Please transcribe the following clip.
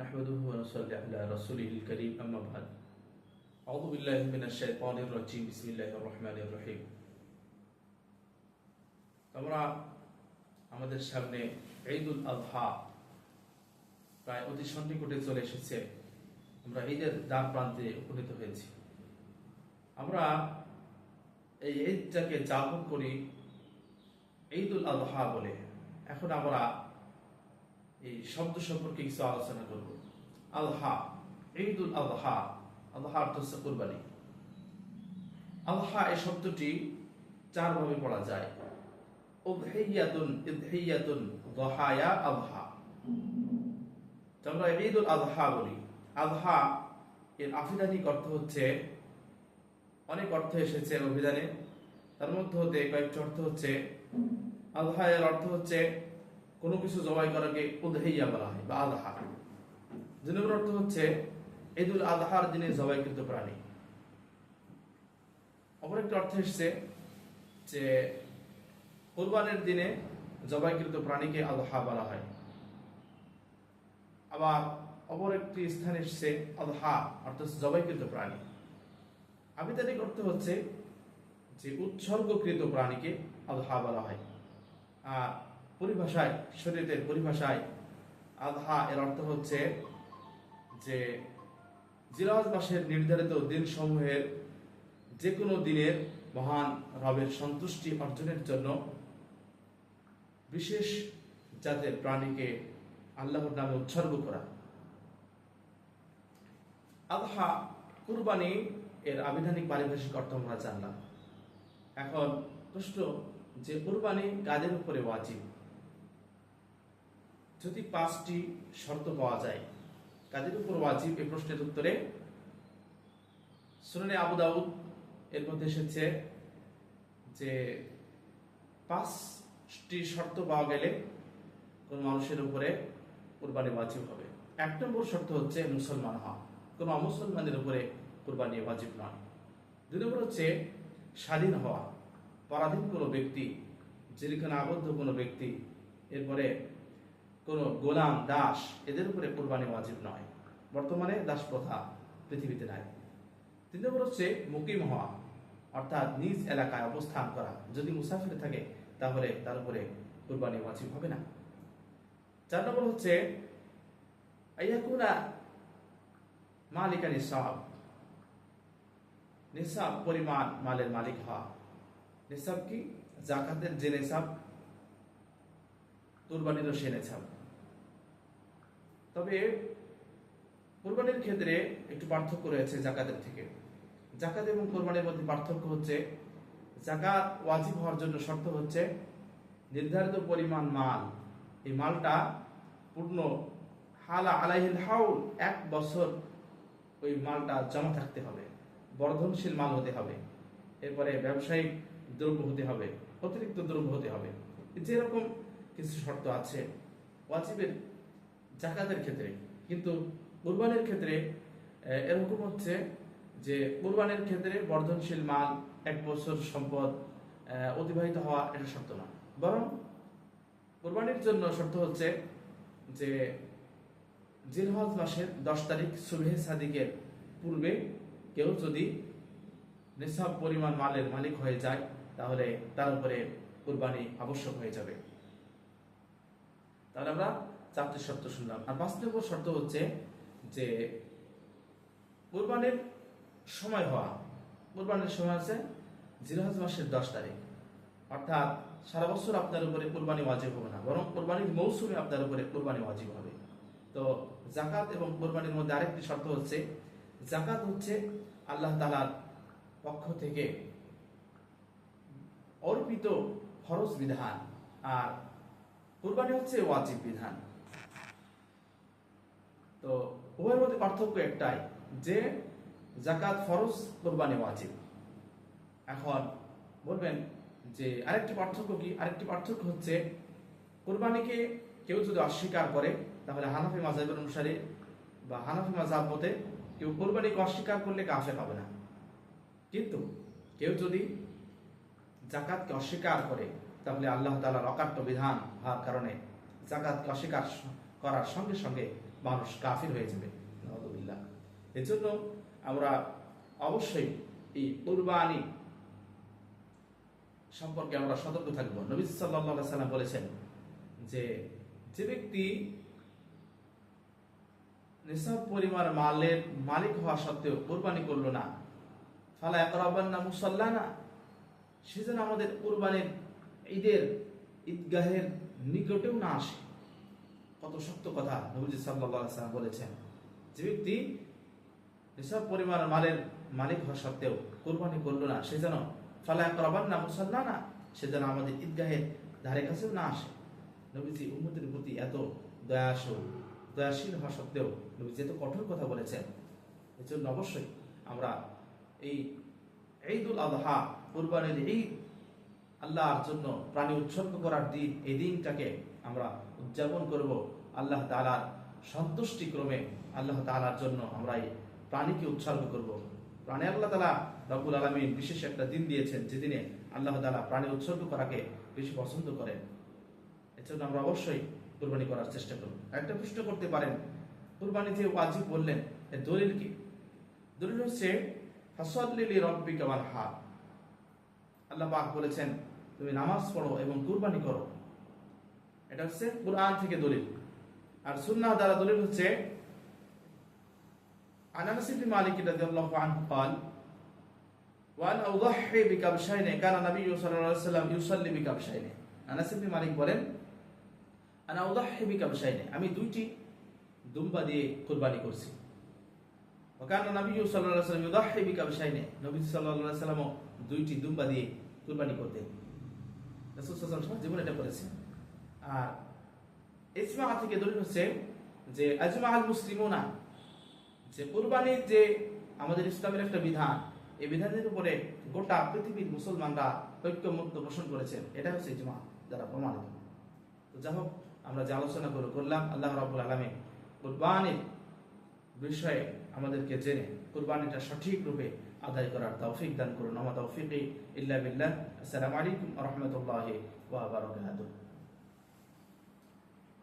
نحمده ونصلي على رسوله الكريم أما بعد أعوذ بالله من الشيطان الرجيم بسم الله الرحمن الرحيم আমরা আমাদের সামনে ঈদুল আজহা প্রায় অতি সন্নিকটে চলে এসেছে আমরা ঈদের দ্বার প্রান্তে উপনীত হয়েছি আমরা এই ঈদটাকে যাপন করি ঈদুল আজহা বলে এখন আমরা এই শব্দ সম্পর্কে কিছু আলোচনা করব। আলহা, ঈদুল আলহা আলহা অর্থ হচ্ছে কুরবানি। আলহা, এই শব্দটি চার ভাবে পড়া যায়। আমরা আলহা বলি। আলহা, এর অর্থ হচ্ছে, অনেক অর্থ অভিধানে। তার মধ্যে কয়েকটি অর্থ হচ্ছে, আলহা এর অর্থ হচ্ছে কোনো কিছু জবাই করাকে উদহাইয়া বলা হয় বা আলহা দুই নম্বর অর্থ হচ্ছে ঈদুল আলহার দিনে জবাইকৃত প্রাণী। অপর একটি অর্থ এসছে যে কোরবানের দিনে জবাইকৃত প্রাণীকে আলহা বলা হয়। আবার অপর একটি স্থান এসছে আলহা অর্থাৎ জবাইকৃত প্রাণী। আবিধানিক অর্থ হচ্ছে যে উৎসর্গকৃত প্রাণীকে আলহা বলা হয়। আর পরিভাষায়, শরীরের পরিভাষায় আধা এর অর্থ হচ্ছে যে জিরাজ মাসের নির্ধারিত দিন সমূহের যে কোনো দিনের মহান রবের সন্তুষ্টি অর্জনের জন্য বিশেষ জাতের প্রাণীকে আল্লাহর নামে উৎসর্গ করা। আধা কুরবানি এর আবিধানিক পারিভাষিক অর্থ আমরা জানলাম। এখন প্রশ্ন, যে কুরবানি কাদের উপরে ওয়াজিব? যদি পাঁচটি শর্ত পাওয়া যায় কাদের উপর ওয়াজিব এই প্রশ্নের উত্তরে সুনানে আবু দাউদ এর মধ্যে এসেছে যে পাঁচটি শর্ত পাওয়া গেলে কোন মানুষের উপরে কোরবানি ওয়াজিব হবে। এক নম্বর শর্ত হচ্ছে মুসলমান হওয়া। কোনো অমুসলমানের উপরে কোরবানি ওয়াজিব নয়। দুই নম্বর হচ্ছে স্বাধীন হওয়া। পরাধীন কোনো ব্যক্তি জেলখানে আবদ্ধ কোনো ব্যক্তি এরপরে কোনো গোলাম, দাস এদের উপরে কোরবানি ওয়াজিব নয়। বর্তমানে দাস প্রথা পৃথিবীতে নাই। তিন নম্বর হচ্ছে মুকিম হওয়া, অর্থাৎ নিজ এলাকায় অবস্থান করা। যদি মুসাফির থাকে, তাহলে তার উপরে কোরবানি ওয়াজিব হবে না। চার নম্বর হচ্ছে, আইয়াকুনা মালিকা নিসাব নিসাব পরিমাণ মালের মালিক হওয়া। নিসাব কি? জাকাতের যে নিসাব, কোরবানিরও সে নিসাব। তবে কোরবানির ক্ষেত্রে একটু পার্থক্য রয়েছে জাকাতের থেকে। জাকাত এবং কোরবানির মধ্যে পার্থক্য হচ্ছে, জাকাত ওয়াজিব হওয়ার জন্য শর্ত হচ্ছে নির্ধারিত পরিমাণ মাল। এই মালটা পূর্ণ হালা আলাইহিল হাউল, এক বছর ওই মালটা জমা থাকতে হবে, বর্ধনশীল মাল হতে হবে। এরপরে ব্যবসায়িক দ্রব্য হতে হবে, অতিরিক্ত দ্রব্য হতে হবে। যেরকম কিছু শর্ত আছে, ওয়াজিবের জাকাতের ক্ষেত্রে, কিন্তু কোরবানির ক্ষেত্রে এরকম হচ্ছে যে কোরবানির ক্ষেত্রে বর্ধনশীল মাল এক বছর সম্পদ অতিবাহিত হওয়া এটা শর্ত না। বরং কোরবানির জন্য শর্ত হচ্ছে যে জিলহজ মাসের দশ তারিখ সুবেহ সাদিকের পূর্বে কেউ যদি নিসাব পরিমাণ মালের মালিক হয়ে যায়, তাহলে তার উপরে কোরবানি আবশ্যক হয়ে যাবে। তাহলে আমরা চারটি শর্ত শুনলাম। আর পাঁচ নম্বর শর্ত হচ্ছে যে কোরবানির সময় হওয়া। কোরবানির সময় আছে জিরহজ মাসের দশ তারিখ। অর্থাৎ সারা বছর আপনার উপরে কোরবানি ওয়াজিব হবে না, বরং কোরবানির মৌসুমে আপনার উপরে কোরবানি ওয়াজিব হবে। তো জাকাত এবং কোরবানির মধ্যে আরেকটি শর্ত হচ্ছে জাকাত হচ্ছে আল্লাহ তালার পক্ষ থেকে অর্পিত ফরজ বিধান, আর কোরবানি হচ্ছে ওয়াজিব বিধান। তো উভয়ের মধ্যে পার্থক্য একটাই যে জাকাত ফরজ কোরবানি ওয়াজিব। এখন বলবেন যে আরেকটি পার্থক্য কি? আরেকটি পার্থক্য হচ্ছে কোরবানিকে কেউ যদি অস্বীকার করে, তাহলে হানাফি মাজাবের অনুসারে বা হানাফি মাজাব মতে কেউ কোরবানিকে অস্বীকার করলে কাফের হবে না। কিন্তু কেউ যদি জাকাতকে অস্বীকার করে, তাহলে আল্লাহ তালার অকাট্য বিধান হওয়ার কারণে জাকাতকে অস্বীকার করার সঙ্গে সঙ্গে মানুষ কাফির হয়ে যাবে। এজন্য আমরা অবশ্যই এই কুরবানি সম্পর্কে আমরা সতর্ক থাকব। নবী সাল্লাল্লাহু সাল্লাম বলেছেন যে যে ব্যক্তি নিসাব পরিমাণ মালের মালিক হওয়া সত্ত্বেও কোরবানি করল না, ফালা একরাবান না মুসাল্লা না সে যেন আমাদের কোরবানির ঈদের ঈদগাহের নিকটেও না আসে। কত শক্ত কথা নবীজি সাল্লাম বলেছেন। যে ব্যক্তি নিসাব পরিমাণ মালের মালিক হওয়া সত্ত্বেও কোরবানি করল না, সে যেন ফালা একরাবান না মুসাল্লা না সে যেন আমাদের ঈদগাহের ধারে কাছেও না আসে। নবীজি উম্মতের প্রতি এত দয়াশীল দয়াশীল হওয়া সত্ত্বেও নবীজি এত কঠোর কথা বলেছেন। এর জন্য অবশ্যই আমরা এই ঈদুল আদহা, কোরবানির ঈদ, আল্লাহর জন্য প্রাণী উৎসর্গ করার দিন, এই দিনটাকে আমরা উদযাপন করব আল্লাহ তালার সন্তুষ্টি ক্রমে, আল্লাহ তালার জন্য আমরা এই প্রাণীকে উৎসর্গ করব। প্রাণী আল্লাহ তালা রবুল আলমী বিশেষ একটা দিন দিয়েছেন যেদিনে আল্লাহ তালা প্রাণী উৎসর্গ করাকে বেশি পছন্দ করেন। এজন্য আমরা অবশ্যই কোরবানি করার চেষ্টা করব। একটা প্রশ্ন করতে পারেন, কোরবানি যে ওয়াজিব বললেন, এর দলিল কি? দলিল হচ্ছে ফাসল্লিলি রব্বিকা ওয়ানহার আল্লাহ পাক বলেছেন, তুমি নামাজ পড়ো এবং কুরবানি করো। এটা হচ্ছে কোরআন থেকে দলিল আর সুন্নাহ দ্বারা দলিল হচ্ছে আনাস ইবনে মালিক রাদিয়াল্লাহু আনহু قال وأن أضحي بكبشين كان النبي صلى الله عليه وسلم يصلي بكبشين আনাস ইবনে মালিক বলেন আনা উদাহি বিকাবশাইন আমি দুইটি দুম্বা দিয়ে কুরবানি করছি ওকান নবী সাল্লাল্লাহু আলাইহি ওয়াসাল্লাম ইউদাহি বিকাবশাইনে নবী সাল্লাল্লাহু আলাইহি ওয়াসাল্লাম দুইটি দুম্বা দিয়ে কুরবানি করতেন রাসূল সাল্লাল্লাহু আলাইহি জীবন এটা করেছেন আর ইজমা থেকে দলিল হচ্ছে যে আজমা আল মুসলিমুনা, যে কুরবানির যে আমাদের ইসলামের একটা বিধান, এই বিধানের উপরে গোটা পৃথিবীর মুসলমানরা ঐক্যমত্য পোষণ করেছেন। এটা হচ্ছে ইজমা যারা প্রমাণিত। তো যাই হোক, আমরা যে আলোচনা করে করলাম, আল্লাহ রাবুল আলমী কুরবানির বিষয়ে আমাদেরকে জেনে কুরবানিটা সঠিক রূপে আদায় করার তৌফিক দান করুন। আমার তৌফিক ইল্লা বিল্লাহ। আসসালামু আলাইকুম রহমতুল্লাহ ওয়া